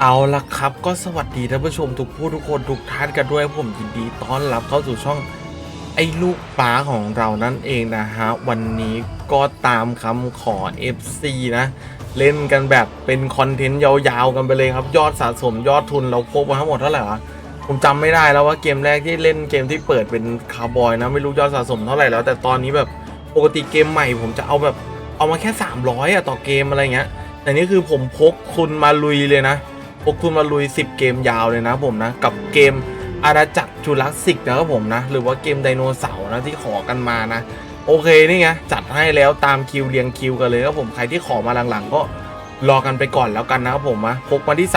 เอาละครับก็สวัสดีท่านผู้ชมทุกผู้ทุกคนทุกท่านกันด้วยผมยินดีต้อนรับเข้าสู่ช่องไอ้ลูกป้าของเรานั่นเองนะฮะ วันนี้ก็ตามคำขอ FC นะ เล่นกันแบบเป็นคอนเทนต์ยาวๆกันไปเลยครับ ยอดสะสมยอดทุนเราพบมาทั้งหมดเท่าไหร่วะผมจำไม่ได้แล้วว่าเกมแรกที่เล่นเกมที่เปิดเป็นคาร์บอยนะไม่รู้ยอดสะสมเท่าไหร่แล้ว แต่ตอนนี้แบบปกติเกมใหม่ผมจะเอาแบบเอามาแค่ 300อะต่อเกมอะไรเงี้ยแต่นี่คือผมพกทุนมาลุยเลยนะ พกทุนมาลุย 10 เกมยาวเลยนะผมนะ กับเกมอาณาจักรจูราสสิกนะครับผมนะ หรือว่าเกมไดโนเสาร์นะที่ขอกันมานะ โอเคนี่ไงจัดให้แล้วตามคิวเรียงคิวกันเลยครับผมใครที่ขอมาหลังๆ ก็รอกันไปก่อนแล้วกันนะครับผมนะพกมาที่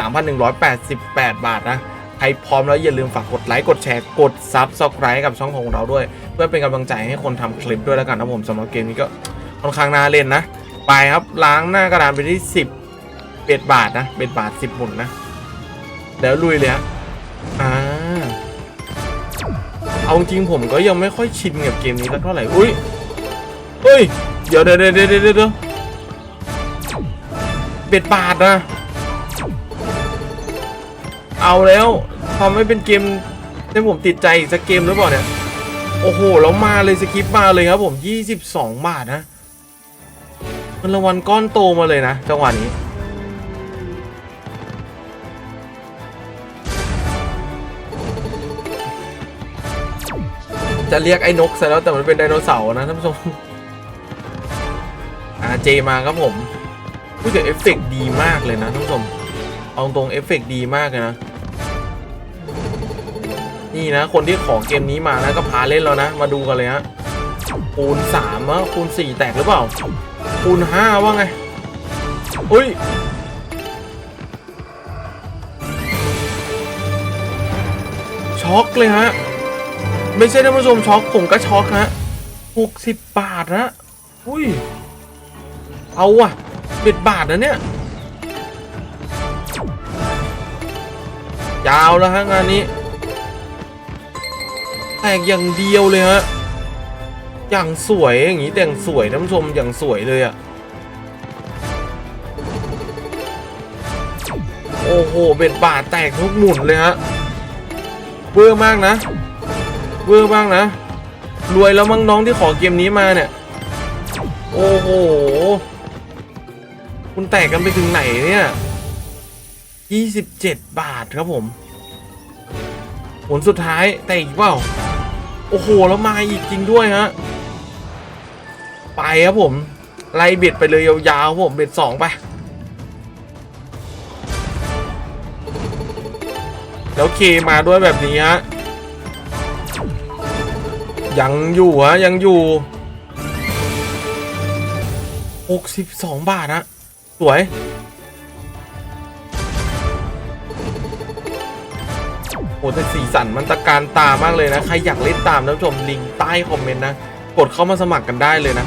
3,188 บาทนะใครพร้อมแล้วอย่าลืมฝากกดไลค์กดแชร์กดซับสไคร b e กับช่องของเราด้วย เพื่อเป็นกำลังใจให้คนทำคลิปด้วยแล้วกันนะผมสำหรับเกมนี้ก็ค่อนข้างน่าเล่นนะ ไปครับล้างหน้ากระดานไปที่ 10 เบ็ดบาทนะเบ็ดบาท10หมุนนะเดี๋ยวลุยเลยฮะอ่าเอาจริงผมก็ยังไม่ค่อยชินกับเกมนี้สักเท่าไหร่อุ้ยเฮ้ยเดี๋ยวเดี๋ยวเดี๋ยวเดี๋ยวเดี๋ยวเบ็ดบาทนะ เอาแล้วทำให้เป็นเกมที่ผมติดใจอีกสักเกมหรือเปล่าเนี่ยโอ้โหแล้วมาเลยสคริปมาเลยครับผม 22 บาทนะเงินรางวัลก้อนโตมาเลยนะจังหวะนี้ จะเรียกไอ้นกซะแล้วแต่มันเป็นไดโนเสาร์นะท่านผู้ชมอาเจมาครับผมพูดถึงเอฟเฟกต์ดีมากเลยนะท่านผู้ชมเอาตรงเอฟเฟกต์ดีมากเลยนะ นี่นะ คนที่ขอเกมนี้มานะก็พาเล่นแล้วนะ มาดูกันเลยฮะคูณสามอะคูณสี่แตกหรือเปล่า คูณห้าว่าไงอุ้ยช็อกเลยฮะ ไม่ใช่ท่านผู้ชมช็อกผมก็ช็อกฮะหกสิบบาทนะอุ้ย เอาว่ะเบ็ดบาทนะเนี่ย ยาวแล้วฮะงานนี้ แตกอย่างเดียวเลยฮะ อย่างสวยอย่างนี้แต่งสวยท่านผู้ชมอย่างสวยเลยอะโอ้โห เบ็ดบาทแตกทุกหมุนเลยฮะเวอร์มากนะ เวอร์บ้างนะ รวยแล้วมั้งน้องที่ขอเกมนี้มาเนี่ย โอ้โห คุณแตกกันไปถึงไหนเนี่ย27บาทครับผม ผลสุดท้ายแตกอีกเปล่า โอ้โห แล้วมาอีกจริงด้วยฮะ ไปครับผม ไล่เบ็ดไปเลยยาวๆครับผมเบ็ดสองไป แล้วเคมาด้วยแบบนี้ฮะ ยังอยู่ฮะยังอยู่หกสิบสองบาทนะสวย โอ้แต่สีสันมันตะการตามากเลยนะ ใครอยากเล่นตามท่านผู้ชมลิงก์ใต้คอมเมนต์นะ กดเข้ามาสมัครกันได้เลยนะ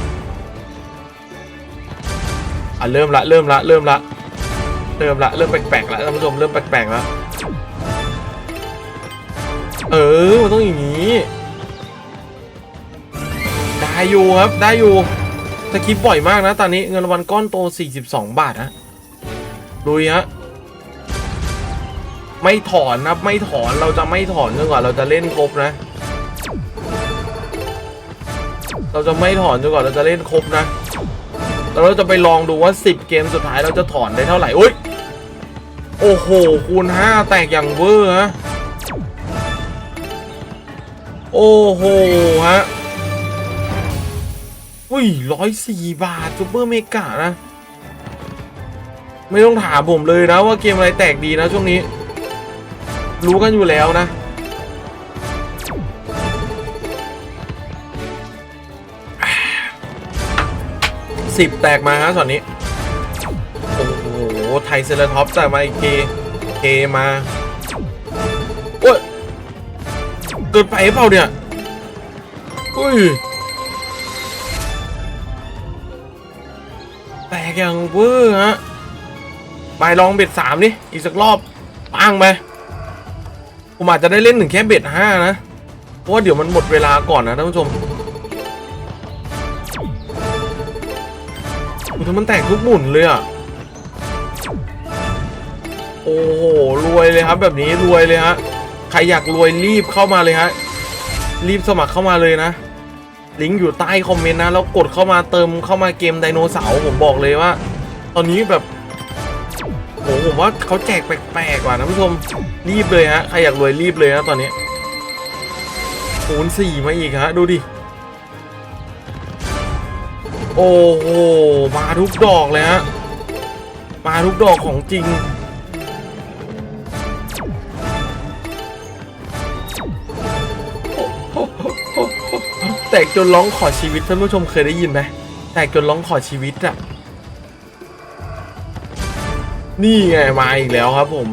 อะ เริ่มละ เริ่มละ เริ่มละ เริ่มละ เริ่มแปลกๆละท่านผู้ชมเริ่มแปลกๆละเออ มันต้องอย่างนี้ อยู่ครับ ได้อยู่สคริปบ่อยมากนะ ตอนนี้เงินรางวัลก้อนโต 42 บาทนะดูฮะไม่ถอนนะไม่ถอนเราจะไม่ถอนจนกว่าเราจะเล่นครบนะ เราจะไม่ถอนจนกว่าเราจะเล่นครบนะแล้วเราจะไปลองดูว่า 10 เกมสุดท้ายเราจะถอนได้เท่าไหร่อุ้ยโอ้โหคูณ5แตกอย่างเวอร์ฮะโอ้โหฮะ อุ้ยร้อยสี่บาทซูเปอร์เมกะนะ ไม่ต้องถามผมเลยนะว่าเกมอะไรแตกดีนะช่วงนี้ รู้กันอยู่แล้วนะ สิบแตกมาฮะส่วนนี้ โอ้โห ไทยเซเลท็อปแต่มาอีกเกเกมาโอ้ยเกินไปเปล่าเนี่ย อุ้ย กอย่างเวอร์ฮะไปลองเบ็ดสามดิอีกสักรอบปังไปผมอาจจะได้เล่นถึงแค่เบ็ดห้านะเพราะว่าเดี๋ยวมันหมดเวลาก่อนนะท่านผู้ชมอ้โหมันแตกทุกหมุนเลยอะโอ้โหรวยเลยครับแบบนี้รวยเลยฮะใครอยากรวยรีบเข้ามาเลยฮะรีบสมัครเข้ามาเลยนะ ลิงก์อยู่ใต้คอมเมนต์นะ แล้วกดเข้ามาเติมเข้ามาเกมไดโนเสาร์ผมบอกเลยว่า ตอนนี้แบบโหผมว่าเขาแจกแปลกๆกว่านะผู้ชมรีบเลยฮะใครอยากรวยรีบเลยนะตอนนี้คูณสี่มาอีกฮะดูดิโอ้โหมาทุกดอกเลยฮะมาทุกดอกของจริง แตกจนร้องขอชีวิตท่านผู้ชมเคยได้ยินไหมแตกจนร้องขอชีวิตอะนี่ไงมาอีกแล้วครับผม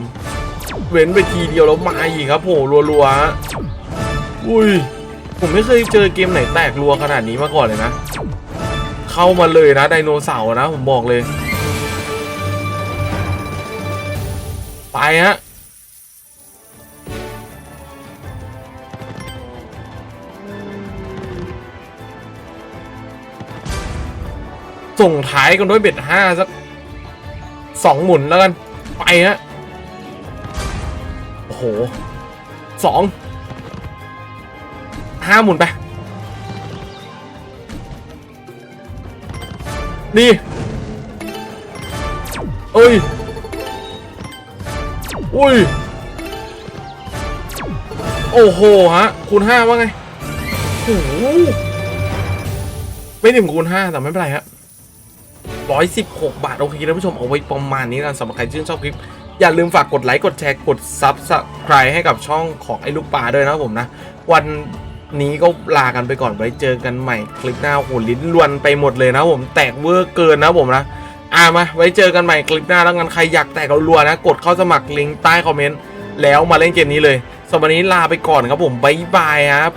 เว้นไปทีเดียวแล้วมาอีกครับโหรัวๆอุ้ยผมไม่เคยเจอเกมไหนแตกรัวขนาดนี้มาก่อนเลยนะ เข้ามาเลยนะไดโนเสาร์นะผมบอกเลย ไปฮะ ส่งท้ายกันด้วยเบ็ดห้าสักสองหมุนแล้วกัน ไปฮะโอ้โหสองห้าหมุนไป นี่ เอ้ย อุ้ย โอ้โห ฮะ คูณห้าว่าไงโอ้โหไม่ถึงคูณห้าแต่ไม่เป็นไรฮะ ร้อยสิบหกบาท โอเคท่านผู้ชมเอาไว้ประมาณนี้กันสำหรับใครชื่นชอบคลิป อย่าลืมฝากกดไลค์ กดแชร์ กดซับสไครต์ให้กับช่องของไอ้ลูกปลาด้วยนะผมนะ วันนี้ก็ลากันไปก่อนไว้เจอกันใหม่คลิปหน้าโหลิ้นลวนไปหมดเลยนะผมแตกเวอร์เกินนะผมนะอ่ามาไว้เจอกันใหม่คลิปหน้าแล้วกันใครอยากแตกเอารัวนะ กดเข้าสมัครลิงก์ใต้คอมเมนต์แล้วมาเล่นเกมนี้เลยสำหรับวันนี้ลาไปก่อนครับผมบ๊ายบายครับ